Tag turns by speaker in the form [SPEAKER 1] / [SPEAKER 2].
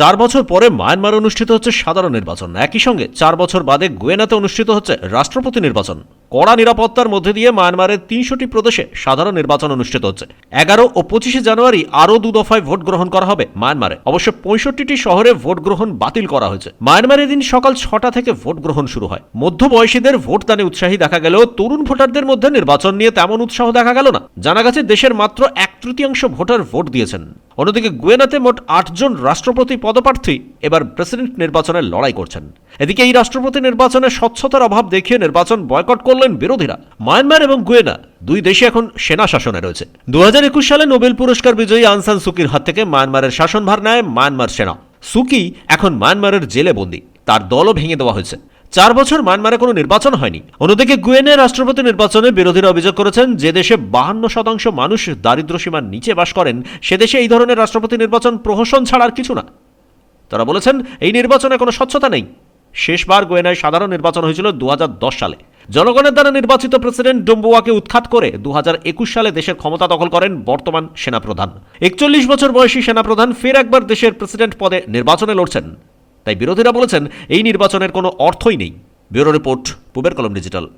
[SPEAKER 1] চার বছর পরে মায়ানমারে অনুষ্ঠিত হচ্ছে সাধারণ নির্বাচন। একই সঙ্গে চার বছর বাদে গুয়েনাতে অনুষ্ঠিত হচ্ছে রাষ্ট্রপতি নির্বাচন। কড়া নিরাপত্তার মধ্যে দিয়ে মায়ানমারের তিনশোটি প্রদেশে সাধারণ নির্বাচন অনুষ্ঠিত হচ্ছে। এগারো ও পঁচিশে জানুয়ারি আরও দু দফায় ভোট গ্রহণ করা হবে মায়ানমারে। অবশ্য পঁয়ষট্টিটি শহরে ভোট গ্রহণ বাতিল করা হয়েছে। মায়ানমারে দিন সকাল ছটা থেকে ভোট গ্রহণ শুরু হয়। মধ্যবয়সীদের ভোটদানে উৎসাহী দেখা গেলেও তরুণ ভোটারদের মধ্যে নির্বাচন নিয়ে তেমন উৎসাহ দেখা গেল না। জানা গেছে দেশের মাত্র এক তৃতীয়াংশ ভোটার ভোট দিয়েছেন। অন্যদিকে গুয়েনাতে মোট আটজন রাষ্ট্রপতি পদপ্রার্থী এবার প্রেসিডেন্ট নির্বাচনে লড়াই করছেন। এদিকে এই রাষ্ট্রপতি নির্বাচনে স্বচ্ছতার অভাব দেখিয়ে নির্বাচন বয়কট করলেন বিরোধীরা। মায়ানমার এবং গুয়েনা, দুই দেশে এখন সেনা শাসনে রয়েছে। দু হাজার একুশ সালে নোবেল পুরস্কার বিজয়ী আনসান সুকির হাত থেকে মায়ানমারের শাসনভার নেয় মায়ানমার সেনা। সুকি এখন মায়ানমারের জেলে বন্দী। তার দলও ভেঙে দেওয়া হয়েছে। চার বছর মায়ানমারে কোনো নির্বাচন হয়নি। অন্যদিকে গুয়েনে রাষ্ট্রপতি নির্বাচনে বিরোধীরা অভিযোগ করেছেন, যে দেশে বাহান্ন শতাংশ মানুষ দারিদ্র সীমার নিচে বাস করেন, সে দেশে এই ধরনের রাষ্ট্রপতি নির্বাচন প্রহসন ছাড়ার কিছু না। তারা বলেছেন, এই নির্বাচনে কোনো স্বচ্ছতা নেই। শেষবার গোয়েনায় সাধারণ নির্বাচন হয়েছিল দু হাজার দশ সালে। জনগণের দ্বারা নির্বাচিত প্রেসিডেন্ট ডম্বুয়াকে উৎখাত করে দু হাজার একুশ সালে দেশের ক্ষমতা দখল করেন বর্তমান সেনাপ্রধান। একচল্লিশ বছর বয়সী সেনাপ্রধান ফের একবার দেশের প্রেসিডেন্ট পদে নির্বাচনে লড়ছেন। তাই বিরোধীরা বলেছেন এই নির্বাচনের কোনো অর্থই নেই। ব্যুরো রিপোর্ট পুবের কলম ডিজিটাল।